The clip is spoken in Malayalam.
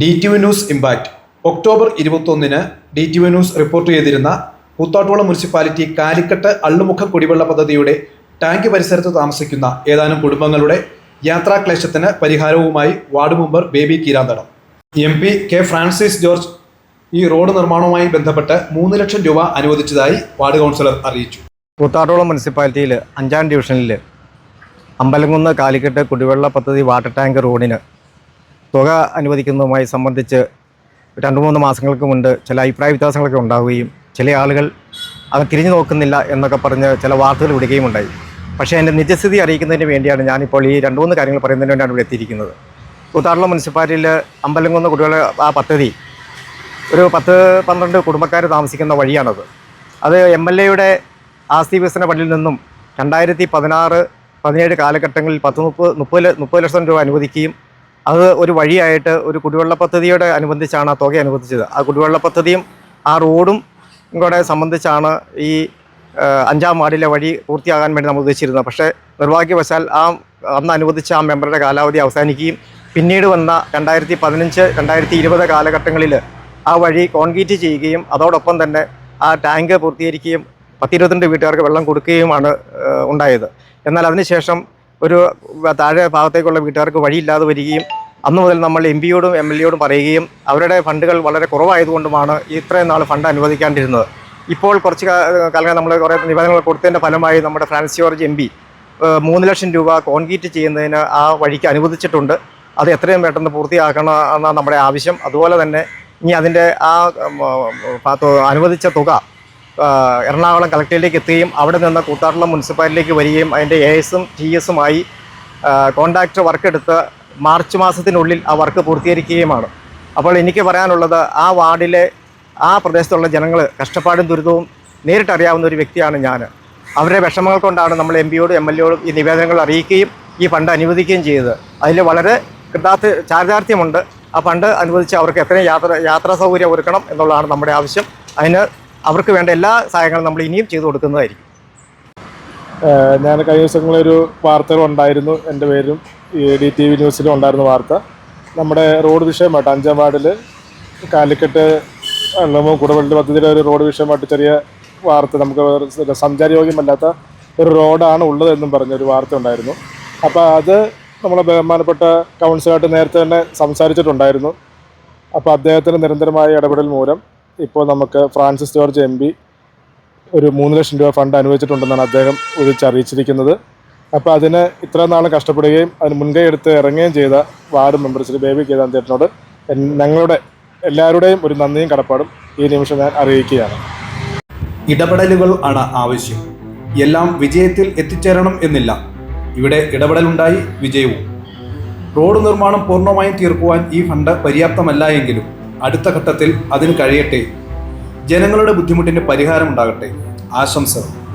D T V news impact. October ഇരുപത്തൊന്നിന് D T V news report ചെയ്തിരുന്ന കൂത്താട്ടുകുളം മുനിസിപ്പാലിറ്റി കാലിക്കട്ട് അള്ളുമുഖ കുടിവെള്ള പദ്ധതിയുടെ ടാങ്ക് പരിസരത്ത് താമസിക്കുന്ന ഏതാനും കുടുംബങ്ങളുടെ യാത്രാക്ലേശത്തിന് പരിഹാരവുമായി ward member Baby Keeranthadam. M P K Francis George ഈ റോഡ് നിർമ്മാണവുമായി ബന്ധപ്പെട്ട് മൂന്ന് ലക്ഷം രൂപ അനുവദിച്ചതായി വാർഡ് കൗൺസിലർ അറിയിച്ചു. കൂത്താട്ടോളം മുനിസിപ്പാലിറ്റിയിൽ അഞ്ചാം ഡിവിഷനിൽ അമ്പലംകുന്ന് കാലിക്കട്ട് കുടിവെള്ള പദ്ധതി വാട്ടർ ടാങ്ക് റോഡിന് തുക അനുവദിക്കുന്നതുമായി സംബന്ധിച്ച് രണ്ട് മൂന്ന് മാസങ്ങൾക്ക് മുൻപ് ചില അഭിപ്രായ വ്യത്യാസങ്ങളൊക്കെ ഉണ്ടാവുകയും ചില ആളുകൾ അത് തിരിഞ്ഞു നോക്കുന്നില്ല എന്നൊക്കെ പറഞ്ഞ് ചില വാർത്തകൾ വിടുകയും ഉണ്ടായി. പക്ഷേ എന്റെ നിജസ്ഥിതി അറിയിക്കുന്നതിന് വേണ്ടിയാണ് ഞാനിപ്പോൾ ഈ രണ്ട് മൂന്ന് കാര്യങ്ങൾ പറയുന്നതിന് വേണ്ടിയാണ് ഇവിടെ എത്തിയിരിക്കുന്നത്. കൂത്താറുള്ള മുനിസിപ്പാലിറ്റിയിൽ അമ്പലംകുന്ന് കുടിവെള്ള ആ പദ്ധതി ഒരു പത്ത് പന്ത്രണ്ട് കുടുംബക്കാർ താമസിക്കുന്ന വഴിയാണത്. അത് എം എൽ എയുടെ ആസ്തി വികസന ഫണ്ടിൽ നിന്നും രണ്ടായിരത്തി പതിനാറ് പതിനേഴ് കാലഘട്ടങ്ങളിൽ പത്ത് മുപ്പത് മുപ്പത് മുപ്പത് ലക്ഷം രൂപ അനുവദിക്കുകയും അത് ഒരു വഴിയായിട്ട് ഒരു കുടിവെള്ള പദ്ധതിയോട് അനുബന്ധിച്ചാണ് ആ തുക അനുവദിച്ചത്. ആ കുടിവെള്ള പദ്ധതിയും ആ റോഡും കൂടെ സംബന്ധിച്ചാണ് ഈ അഞ്ചാം വാർഡിലെ വഴി പൂർത്തിയാകാൻ വേണ്ടി നമ്മൾ ഉദ്ദേശിച്ചിരുന്നത്. പക്ഷേ നിർഭാഗ്യവശാൽ ആ അന്ന് അനുവദിച്ച ആ മെമ്പറുടെ കാലാവധി അവസാനിക്കുകയും പിന്നീട് വന്ന രണ്ടായിരത്തി പതിനഞ്ച് രണ്ടായിരത്തി ഇരുപത് കാലഘട്ടങ്ങളിൽ ആ വഴി കോൺക്രീറ്റ് ചെയ്യുകയും അതോടൊപ്പം തന്നെ ആ ടാങ്ക് പൂർത്തീകരിക്കുകയും പത്തിരുപത്തിരണ്ട് വീട്ടുകാർക്ക് വെള്ളം കൊടുക്കുകയുമാണ് ഉണ്ടായത്. എന്നാൽ അതിനുശേഷം ഒരു താഴെ ഭാഗത്തേക്കുള്ള വീട്ടുകാർക്ക് വഴിയില്ലാതെ വരികയും അന്നു മുതൽ നമ്മൾ എം പിയോടും എം എൽ എയോടും പറയുകയും അവരുടെ ഫണ്ടുകൾ വളരെ കുറവായതുകൊണ്ടുമാണ് ഇത്രയും നാൾ ഫണ്ട് അനുവദിക്കാണ്ടിരുന്നത്. ഇപ്പോൾ കുറച്ച് കാലങ്ങൾ നമ്മൾ കുറേ നിബന്ധനകൾ കൊടുത്തതിന്റെ ഫലമായി നമ്മുടെ ഫ്രാൻസ് ജോർജ് എം പി മൂന്ന് ലക്ഷം രൂപ കോൺക്രീറ്റ് ചെയ്യുന്നതിന് ആ വഴിക്ക് അനുവദിച്ചിട്ടുണ്ട്. അത് എത്രയും പെട്ടെന്ന് പൂർത്തിയാക്കണം എന്നാണ് നമ്മുടെ ആവശ്യം. അതുപോലെ തന്നെ ഇനി അതിന്റെ ആ അനുവദിച്ച തുക എറണാകുളം കളക്ടറേറ്റിലേക്ക് എത്തുകയും അവിടെ നിന്ന് കൂത്താട്ടുള്ള മുനിസിപ്പാലിറ്റിയിലേക്ക് വരികയും അതിന്റെ എ എസും ടി എസുമായി കോൺട്രാക്ട് വർക്ക് എടുത്ത് മാർച്ച് മാസത്തിനുള്ളിൽ ആ വർക്ക് പൂർത്തീകരിക്കുകയുമാണ്. അപ്പോൾ എനിക്ക് പറയാനുള്ളത് ആ വാർഡിലെ ആ പ്രദേശത്തുള്ള ജനങ്ങൾ കഷ്ടപ്പാടും ദുരിതവും നേരിട്ടറിയാവുന്ന ഒരു വ്യക്തിയാണ് ഞാൻ അവരുടെ വിഷമങ്ങൾ കൊണ്ടാണ് നമ്മൾ എം പിയോടും എം എൽ എയോടും ഈ നിവേദനങ്ങൾ അറിയിക്കുകയും ഈ ഫണ്ട് അനുവദിക്കുകയും ചെയ്തത്. അതിൽ വളരെ കൃതാർത്ഥ ചാരിതാർത്ഥ്യമുണ്ട്. ആ ഫണ്ട് അനുവദിച്ച് അവർക്ക് എത്രയും യാത്ര യാത്രാ സൗകര്യം ഒരുക്കണം എന്നുള്ളതാണ് നമ്മുടെ ആവശ്യം. അതിന് അവർക്ക് വേണ്ട എല്ലാ സഹായങ്ങളും നമ്മൾ ഇനിയും ചെയ്തു കൊടുക്കുന്നതായിരിക്കും. ഞാൻ കഴിഞ്ഞ വാർത്തകൾ ഉണ്ടായിരുന്നു. എന്റെ പേരും ഈ ഡി ടി വി ന്യൂസിലും ഉണ്ടായിരുന്ന വാർത്ത. നമ്മുടെ റോഡ് വിഷയമായിട്ട് അഞ്ചാം വാർഡിൽ കാലിക്കറ്റ് വെള്ളമോ കുടവള്ളി പദ്ധതിയുടെ ഒരു റോഡ് വിഷയമായിട്ട് ചെറിയ വാർത്ത. നമുക്ക് സഞ്ചാരയോഗ്യമല്ലാത്ത ഒരു റോഡാണ് ഉള്ളതെന്നും പറഞ്ഞൊരു വാർത്ത ഉണ്ടായിരുന്നു. അപ്പോൾ അത് നമ്മളെ ബഹുമാനപ്പെട്ട കൗൺസിലായിട്ട് നേരത്തെ തന്നെ സംസാരിച്ചിട്ടുണ്ടായിരുന്നു. അപ്പോൾ അദ്ദേഹത്തിന്റെ നിരന്തരമായ ഇടപെടൽ മൂലം ഇപ്പോൾ നമുക്ക് ഫ്രാൻസിസ് ജോർജ് എം പി ഒരു മൂന്ന് ലക്ഷം രൂപ ഫണ്ട് അനുവദിച്ചിട്ടുണ്ടെന്നാണ് അദ്ദേഹം വിളിച്ചറിയിച്ചിരിക്കുന്നത് അപ്പോൾ അതിന് ഇത്ര നാളും കഷ്ടപ്പെടുകയും അതിന് മുൻകൈ എടുത്ത് ഇറങ്ങുകയും ചെയ്ത വാർഡ് മെമ്പർ ശ്രീ ബേബി കേദാന്തേട്ടനോട് ഞങ്ങളുടെ എല്ലാവരുടെയും ഒരു നന്ദിയും കടപ്പാടും ഈ നിമിഷം ഞാൻ അറിയിക്കുകയാണ്. ഇടപെടലുകൾ ആണ് ആവശ്യം. എല്ലാം വിജയത്തിൽ എത്തിച്ചേരണം എന്നില്ല. ഇവിടെ ഇടപെടലുണ്ടായി വിജയവും. റോഡ് നിർമ്മാണം പൂർണമായും തീർക്കുവാൻ ഈ ഫണ്ട് പര്യാപ്തമല്ല എങ്കിലും അടുത്ത ഘട്ടത്തിൽ അതിന് കഴിയട്ടെ. ജനങ്ങളുടെ ബുദ്ധിമുട്ടിന് പരിഹാരം ഉണ്ടാകട്ടെ. ആശംസകൾ.